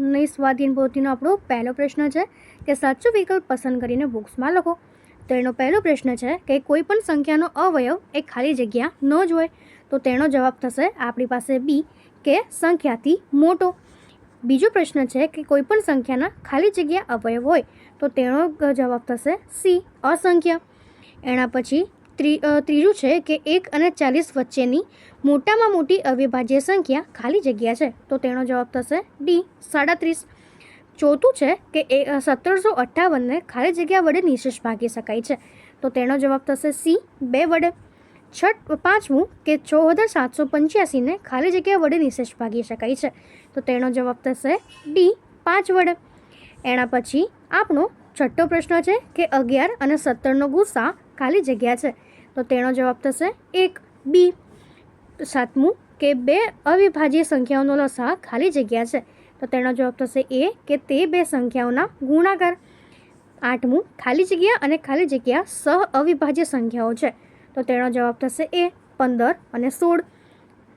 નહીં સ્વાધીન પોથીનો આપણો પહેલો પ્રશ્ન છે કે સાચો વિકલ્પ પસંદ કરીને બુક્સમાં લખો. તો એનો પહેલો પ્રશ્ન છે કે કોઈ પણ સંખ્યાનો અવયવ એ ખાલી જગ્યા ન જ હોય. તો તેનો જવાબ થશે આપણી પાસે બી, કે સંખ્યાથી મોટો. બીજો પ્રશ્ન છે કે કોઈ પણ સંખ્યાના ખાલી જગ્યા અવયવ હોય તો તેનો જવાબ થશે સી, અસંખ્ય. એના પછી ત્રીજું છે કે એક અને ચાલીસ વચ્ચેની મોટામાં મોટી અવિભાજ્ય સંખ્યા ખાલી જગ્યા છે. તો તેનો જવાબ થશે ડી સાડત્રીસ ચોથું છે કે એ સત્તરસો અઠ્ઠાવનને ખાલી જગ્યા વડે નિશેષ ભાગી શકાય છે. તો તેનો જવાબ થશે સી, બે વડે. છઠ, પાંચમું કે છ સાતસો પંચ્યાસીને ખાલી જગ્યા વડે નિશેષ ભાગી શકાય છે. તો તેનો જવાબ થશે ડી, પાંચ વડે. એના પછી આપણો છઠ્ઠો પ્રશ્ન છે કે અગિયાર અને સત્તરનો ગુસ્સા ખાલી જગ્યા છે. તો તેનો જવાબ થશે એક, બી. સાતમું કે બે અવિભાજ્ય સંખ્યાઓનો લસા ખાલી જગ્યા છે. તો તેનો જવાબ થશે એ કે તે બે સંખ્યાઓના ગુણાકાર. આઠમું, ખાલી જગ્યા અને ખાલી જગ્યા સહ અવિભાજ્ય સંખ્યાઓ છે. તો તેનો જવાબ થશે એ, પંદર અને સોળ.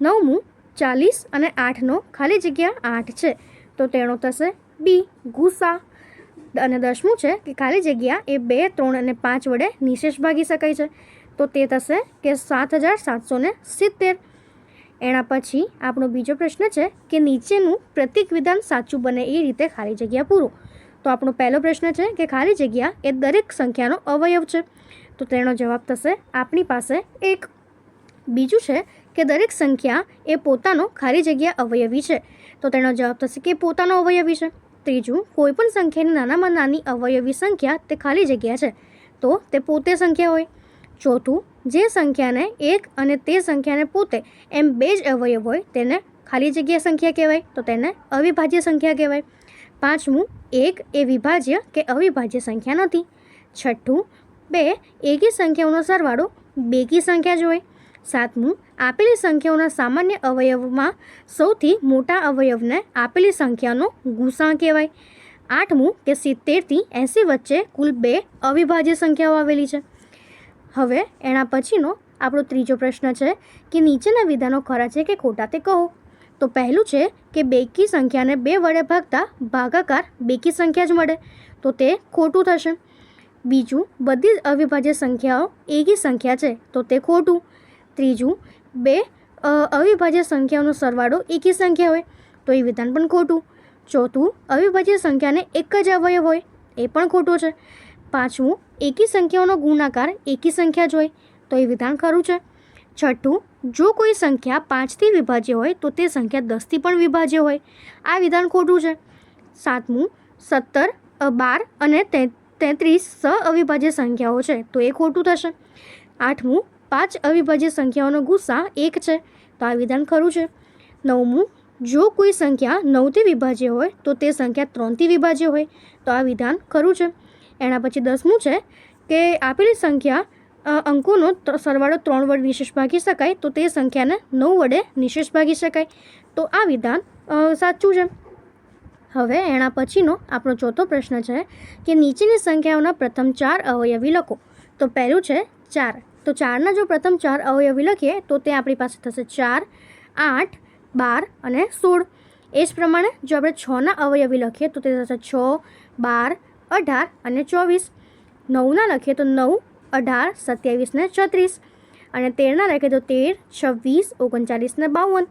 નવમું, ચાલીસ અને આઠનો ખાલી જગ્યા આઠ છે. તો તેનો થશે બી ગુસા અને દસમું છે કે ખાલી જગ્યા એ બે, ત્રણ અને પાંચ વડે નિશેષ ભાગી શકાય છે. તો તે થશે કે સાત હજાર સાતસો ને સિત્તેર. એના પછી આપણો બીજો પ્રશ્ન છે કે નીચેનું પ્રતિક વિધાન સાચું બને એ રીતે ખાલી જગ્યા પૂરું. તો આપણો પહેલો પ્રશ્ન છે કે ખાલી જગ્યા એ દરેક સંખ્યાનો અવયવ છે. તો તેનો જવાબ થશે આપણી પાસે એક. બીજું છે કે દરેક સંખ્યા એ પોતાનો ખાલી જગ્યા અવયવી છે. તો તેનો જવાબ થશે કે પોતાનો અવયવી છે. ત્રીજું, કોઈપણ સંખ્યાની નાનામાં નાની અવયવી સંખ્યા તે ખાલી જગ્યા છે. તો તે પોતે સંખ્યા હોય. ચોથું, જે સંખ્યાને એક અને તે સંખ્યાને પોતે એમ બે જ અવયવ હોય તેને ખાલી જગ્યા સંખ્યા કહેવાય, તો તેને અવિભાજ્ય સંખ્યા કહેવાય. પાંચમું, એક એ વિભાજ્ય કે અવિભાજ્ય સંખ્યા નથી. છઠ્ઠું, બે એકી સંખ્યાઓનો સરવાળો બેકી સંખ્યા જ હોય. સાતમું, આપેલી સંખ્યાઓના સામાન્ય અવયવમાં સૌથી મોટા અવયવને આપેલી સંખ્યાનો ગુસા કહેવાય. આઠમું કે સિત્તેરથી એંસી વચ્ચે કુલ બે અવિભાજ્ય સંખ્યાઓ આવેલી છે. હવે એના પછીનો આપણો ત્રીજો પ્રશ્ન છે કે નીચેના વિધાનો ખરા છે કે ખોટા તે કહો. તો પહેલું છે કે બેકી સંખ્યાને બે વડે ભાગતા ભાગાકાર બેકી સંખ્યા જ મળે. તો તે ખોટું થશે. બીજું, બધી જ અવિભાજ્ય સંખ્યાઓ એકી સંખ્યા છે, તો તે ખોટું. ત્રીજું, બે અવિભાજ્ય સંખ્યાઓનો સરવાળો એકી સંખ્યા હોય, તો એ વિધાન પણ ખોટું. ચોથું, અવિભાજ્ય સંખ્યાને એક જ અવયવ હોય, એ પણ ખોટું છે. પાંચમું, એકી સંખ્યાઓનો ગુણાકાર, એકી સંખ્યા જ હોય તો એ વિધાન ખરું છે. છઠ્ઠું, જો કોઈ સંખ્યા પાંચથી વિભાજ્ય હોય, તો તે સંખ્યા દસથી પણ વિભાજ્ય હોય. આ વિધાન ખોટું છે. સાતમું, સત્તર, બાર અને તેત્રીસ સ અવિભાજ્ય સંખ્યાઓ છે, તો એ ખોટું થશે. આઠમું, પાંચ અવિભાજ્ય સંખ્યાઓનો ગુસ્સા એક છે, તો આ વિધાન ખરું છે. નવમું, જો કોઈ સંખ્યા નવથી વિભાજ્ય હોય, તો તે સંખ્યા ત્રણથી વિભાજ્ય હોય, તો આ વિધાન ખરું છે. એના પછી દસમું છે? કે આપેલી સંખ્યા અંકોનો સરવાળો ત્રણ વડે નિશેષ ભાગી શકાય, તો તે સંખ્યાને નવ વડે નિશેષ ભાગી શકાય. તો આ વિધાન સાચું છે. હવે એના પછીનો આપણો ચોથો પ્રશ્ન છે કે નીચેની સંખ્યાઓના પ્રથમ ચાર અવયવી લખો. તો પહેલું છે ચાર. તો ચારના જો પ્રથમ ચાર અવયવી લખીએ, તો તે આપણી પાસે થશે ચાર, આઠ, બાર અને સોળ. એ જ પ્રમાણે જો આપણે છના અવયવી લખીએ, તો તે થશે છ, બાર અઢાર અને ચોવીસ. નવના લખીએ તો નવ, અઢાર, સત્યાવીસ ને છત્રીસ અને તેરના લખીએ તો તેર, છવ્વીસ, ઓગણચાલીસ ને બાવન.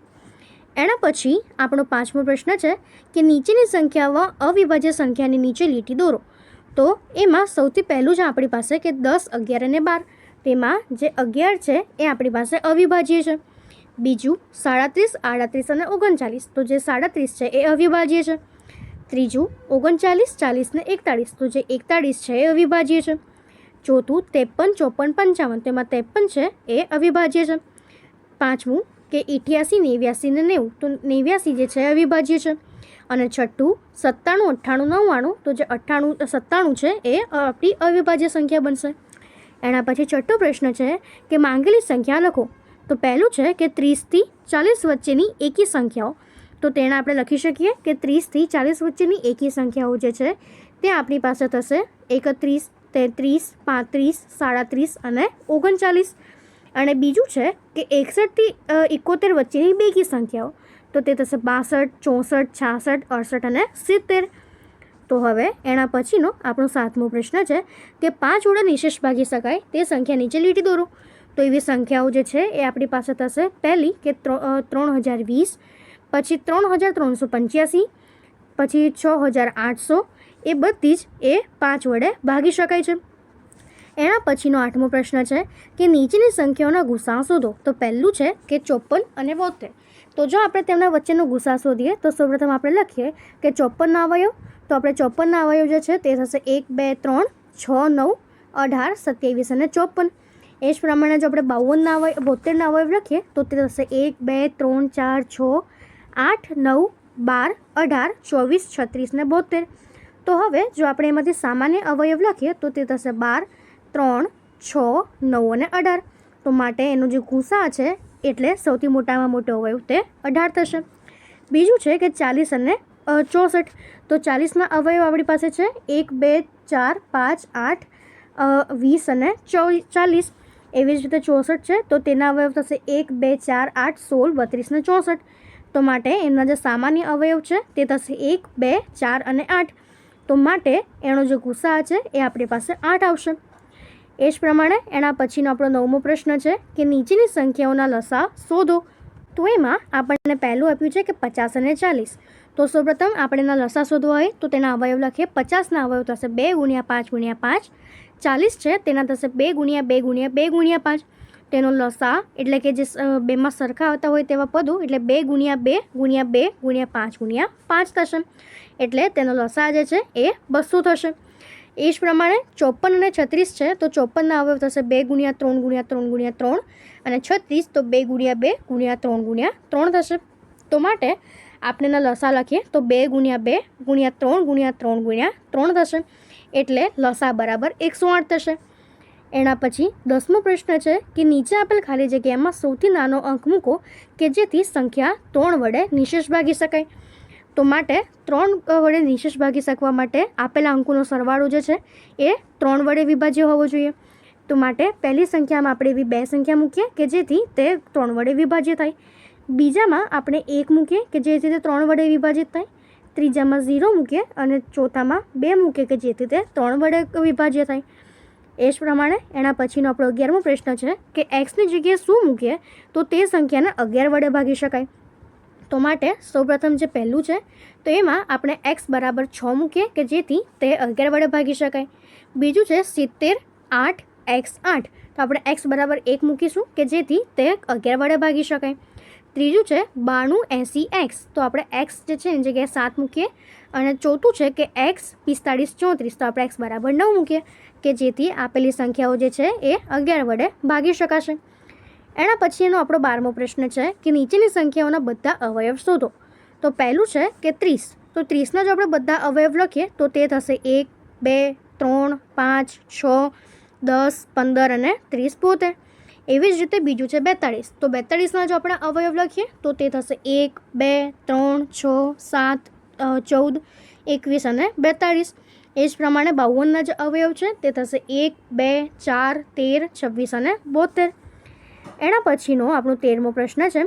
એના પછી આપણો પાંચમો પ્રશ્ન છે કે નીચેની સંખ્યામાં અવિભાજ્ય સંખ્યાની નીચે લીટી દોરો. તો એમાં સૌથી પહેલું છે આપણી પાસે કે દસ, અગિયાર અને બાર. તેમાં જે અગિયાર છે એ આપણી પાસે અવિભાજ્ય છે. બીજું સાડત્રીસ, આડત્રીસ અને ઓગણચાલીસ. તો જે સાડત્રીસ છે એ અવિભાજ્ય છે. ત્રીજું, ઓગણચાલીસ, ચાલીસ ને એકતાળીસ. તો જે એકતાળીસ છે એ અવિભાજ્ય છે. ચોથું, ત્રેપન, ચોપન, પંચાવન. તેમાં ત્રેપન છે એ અવિભાજ્ય છે. પાંચમું, કે ઇઠ્યાસી, નેવ્યાસી ને નેવું. તો નેવ્યાસી જે છે અવિભાજ્ય છે. અને છઠ્ઠું, સત્તાણું, અઠ્ઠાણું, નવ્વાણું. તો જે અઠ્ઠાણું, સત્તાણું છે એ આપણી અવિભાજ્ય સંખ્યા બનશે. એના પછી છઠ્ઠો પ્રશ્ન છે કે માંગેલી સંખ્યા લખો. તો પહેલું છે કે ત્રીસથી ચાલીસ વચ્ચેની એકી સંખ્યાઓ. તો તેને આપણે લખી શકીએ કે ત્રીસથી ચાલીસ વચ્ચેની એકી સંખ્યાઓ જે છે, તે આપણી પાસે થશે. એકત્રીસ, તેત્રીસ, પાંત્રીસ, સાડત્રીસ અને ઓગણચાલીસ. અને બીજું છે કે એકસઠથી એકોતેર વચ્ચેની બેકી સંખ્યાઓ. તો તે થશે બાસઠ, ચોસઠ, છાસઠ, અડસઠ અને સિત્તેર. તો હવે એના પછીનો આપણો સાતમો પ્રશ્ન છે કે પાંચ વડે નિશેષ ભાગી શકાય તે સંખ્યા નીચે લીટી દોરો. તો એવી સંખ્યાઓ જે છે, એ આપણી પાસે થશે પહેલી કે ત્રણ હજાર વીસ પછી ત્રણ હજાર ત્રણસો પંચ્યાસી, પછી છ હજાર આઠસો, એ બધી જ એ પાંચ વડે ભાગી શકાય છે. એના પછીનો આઠમો પ્રશ્ન છે કે નીચેની સંખ્યાઓના ગુસા શોધો. તો પહેલું છે કે ચોપન અને બોતેર તો જો આપણે તેમના વચ્ચેનો ગુસા શોધીએ, તો સૌપ્રથમ આપણે લખીએ કે ચોપનના અવયવ. તો આપણે ચોપનના અવયવ જે છે તે થશે એક, બે, ત્રણ, છ, નવ, અઢાર, સત્યાવીસ અને ચોપન એ જ પ્રમાણે જો આપણે બાવનના અવયવ બોતેરના અવયવ લખીએ, તો તે થશે એક, બે, ત્રણ, ચાર, છ આઠ, નવ, બાર, અઢાર, ચોવીસ, છત્રીસ ને બોતેર. તો હવે જો આપણે એમાંથી સામાન્ય અવયવ લખીએ તો તે થશે બાર, ત્રણ, છ, નવ અને અઢાર. તો માટે એનો જે ગુસા છે એટલે સૌથી મોટામાં મોટો અવયવ તે અઢાર થશે. બીજું છે કે ચાલીસ અને ચોસઠ. તો ચાલીસના અવયવ આપણી પાસે છે એક, બે, ચાર, પાંચ, આઠ વીસ અને ચાલીસ. એવી જ રીતે ચોસઠ છે તો તેના અવયવ થશે એક, બે, ચાર, આઠ, સોળ, બત્રીસ ને ચોસઠ. તો માટે એમના જે સામાન્ય અવયવ છે તે થશે એક, બે, ચાર અને આઠ. તો માટે એનો જે ગુસ્સા છે એ આપણી પાસે આઠ આવશે. એ જ પ્રમાણે એના પછીનો આપણો નવમો પ્રશ્ન છે કે નીચેની સંખ્યાઓના લસા શોધો. તો એમાં આપણને પહેલું આપ્યું છે કે પચાસ અને ચાલીસ. તો સૌપ્રથમ આપણે એના લસા શોધવા હોય તો તેના અવયવ લખીએ. પચાસના અવયવ થશે બે ગુણ્યા પાંચ ગુણ્યા પાંચ. ચાલીસ છે તેના થશે બે ગુણ્યા બે ગુણ્યા બે ગુણ્યા પાંચ. તેનો લસા એટલે કે જે બેમાં સરખા આવતા હોય તેવા પદો એટલે બે ગુણ્યા બે ગુણ્યા બે ગુણ્યા પાંચ ગુણ્યા પાંચ થશે. એટલે તેનો લસા જે છે એ બસો થશે. એ જ પ્રમાણે ચોપન અને છત્રીસ છે તો ચોપનના અવયવ થશે બે ગુણ્યા ત્રણ ગુણ્યા ત્રણ ગુણ્યા ત્રણ અને છત્રીસ તો બે ગુણ્યા બે ગુણ્યા ત્રણ ગુણ્યા ત્રણ થશે. તો માટે આપણે એના લસા લખીએ તો બે ગુણ્યા બે ગુણ્યા ત્રણ ગુણ્યા ત્રણ ગુણ્યા ત્રણ થશે. એટલે લસા બરાબર એકસો આઠ થશે. એના પછી દસમો પ્રશ્ન છે કે નીચે આપેલ ખાલી જગ્યામાં સૌથી નાનો અંક મૂકો કે જેથી સંખ્યા ત્રણ વડે નિશેષ ભાગી શકાય. તો માટે ત્રણ વડે નિશેષ ભાગી શકવા માટે આપેલા અંકોનો સરવાળો જે છે એ ત્રણ વડે વિભાજ્ય હોવો જોઈએ. તો માટે પહેલી સંખ્યામાં આપણે એવી બે સંખ્યા મૂકીએ કે જેથી તે ત્રણ વડે વિભાજ્ય થાય. બીજામાં આપણે એક મૂકીએ કે જેથી તે ત્રણ વડે વિભાજિત થાય. ત્રીજામાં ઝીરો મૂકીએ અને ચોથામાં બે મૂકીએ કે જેથી તે ત્રણ વડે વિભાજ્ય થાય. એ જ પ્રમાણે એના પછીનો આપણો અગિયારમો પ્રશ્ન છે કે એક્સની જગ્યાએ શું મૂકીએ, તો તે સંખ્યાને અગિયાર વડે ભાગી શકાય. તો માટે સૌપ્રથમ જે પહેલું છે, તો એમાં આપણે એક્સ બરાબર છ મૂકીએ કે જેથી તે અગિયાર વડે ભાગી શકાય. બીજું છે સિત્તેર આઠ એક્સ આઠ, તો આપણે એક્સ બરાબર એક મૂકીશું કે જેથી તે અગિયાર વડે ભાગી શકાય. ત્રીજું છે બાણું એંસી એક્સ, તો આપણે એક્સ જે છે એની જગ્યાએ સાત મૂકીએ. અને ચોથું છે કે એક્સ પિસ્તાળીસ ચોત્રીસ, તો આપણે એક્સ બરાબર નવ મૂકીએ. કે જેથી આપેલી સંખ્યાઓ જે છે એ અગિયાર વડે ભાગી શકાશે. એના પછી એનો આપણો બારમો પ્રશ્ન છે કે નીચેની સંખ્યાઓના બધા અવયવ શોધો. તો પહેલું છે કે ત્રીસ. તો ત્રીસના જો આપણે બધા અવયવ લખીએ, તો તે થશે એક, બે, ત્રણ, પાંચ, છ, દસ, પંદર અને ત્રીસ પોતે એવી જ રીતે બીજું છે બેતાળીસ. તો બેતાળીસના જો આપણે અવયવ લખીએ, તો તે થશે એક, બે, ત્રણ, છ, સાત ચૌદ, એકવીસ અને બેતાળીસ. એ જ પ્રમાણે બાવનના જે અવયવ છે તે થશે એક બે ચાર તેર છવ્વીસ અને બોતેર એના પછીનો આપણો તેરમો પ્રશ્ન છે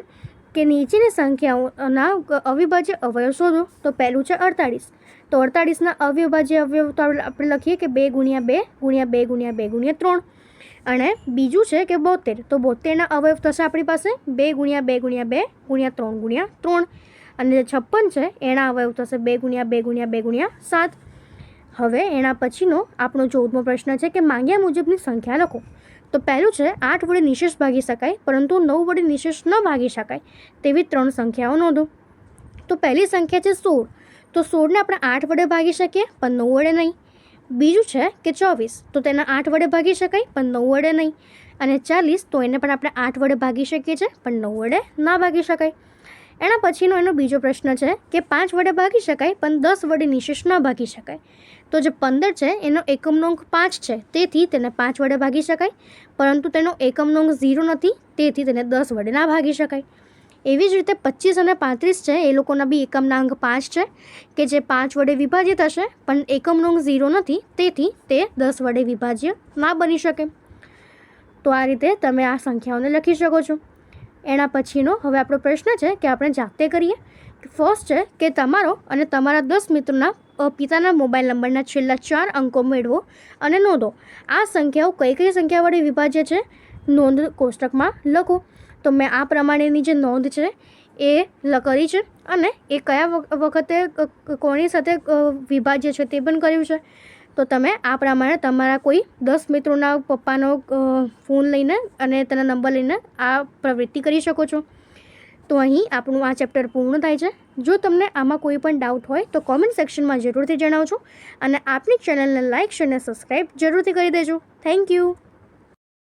કે નીચેની સંખ્યાઓના અવિભાજ્ય અવયવ શોધો તો પહેલું છે અડતાળીસ તો અડતાળીસના અવિભાજ્ય અવયવ તો આપણે લખીએ કે બે ગુણ્યા બે ગુણ્યા બે ગુણ્યા બે ગુણ્યા ત્રણ અને બીજું છે કે બોતેર તો બોતેરના અવયવ થશે આપણી પાસે બે ગુણ્યા બે ગુણ્યા બે ગુણ્યા ત્રણ ગુણ્યા ત્રણ અને જે છપ્પન છે એના અવયવ થશે બે ગુણ્યા બે ગુણ્યા બે ગુણ્યા સાત હવે એના પછીનો આપણો ચૌદમો પ્રશ્ન છે કે માંગ્યા મુજબની સંખ્યા લખો. તો પહેલું છે, આઠ વડે નિશેષ ભાગી શકાય, પરંતુ નવ વડે નિશેષ ન ભાગી શકાય, તેવી ત્રણ સંખ્યાઓ નોંધો. તો પહેલી સંખ્યા છે સોળ. તો સોળને આપણે આઠ વડે ભાગી શકીએ, પણ નવ વડે નહીં. બીજું છે કે ચોવીસ. તો તેના આઠ વડે ભાગી શકાય, પણ નવ વડે નહીં. અને ચાલીસ, તો એને પણ આપણે આઠ વડે ભાગી શકીએ છીએ, પણ નવ વડે ના ભાગી શકાય. એના પછીનો એનો બીજો પ્રશ્ન છે કે પાંચ વડે ભાગી શકાય, પણ દસ વડે નિશેષ ન ભાગી શકાય. તો જે પંદર છે, એનો એકમનો અંક પાંચ છે. તેથી તેને પાંચ વડે ભાગી શકાય. પરંતુ તેનો એકમનો અંક ઝીરો નથી, તેથી તેને દસ વડે ના ભાગી શકાય. એવી જ રીતે પચીસ અને પાંત્રીસ છે, એ લોકોના બી એકમના અંક પાંચ છે, કે જે પાંચ વડે વિભાજિત હશે, પણ એકમનો અંક ઝીરો નથી, તેથી તે દસ વડે વિભાજ્ય ના બની શકે. તો આ રીતે તમે આ સંખ્યાઓને લખી શકો છો. એના પછીનો હવે આપણો પ્રશ્ન છે, કે આપણે જાતે કરીએ? ફર્સ્ટ છે કે તમારો અને તમારા દસ મિત્રોના પિતાના મોબાઈલ નંબરના છેલ્લા ચાર અંકો મેળવો અને નોંધો. આ સંખ્યાઓ કઈ કઈ સંખ્યા વડે વિભાજ્ય છે? નોંધ કોષ્ટકમાં લખો. તો મેં આ પ્રમાણેની જે નોંધ છે, એ કરી છે અને એ કયા વખ- વખતે કોની સાથે વિભાજ્ય છે તે પણ કર્યું છે. તો તમે આ પ્રમાણે તમારા કોઈ દસ મિત્રોના પપ્પાનો ફોન લઈને અને તેના નંબર લઈને આ પ્રવૃત્તિ કરી શકો છો. તો અહીં આપણું આ ચેપ્ટર પૂર્ણ થાય છે. જો તમને આમાં કોઈ પણ ડાઉટ હોય તો કોમેન્ટ સેક્શનમાં જરૂરથી જણાવજો અને આપણી ચેનલને લાઇક શેર અને સબસ્ક્રાઈબ જરૂરથી કરી દેજો. Thank you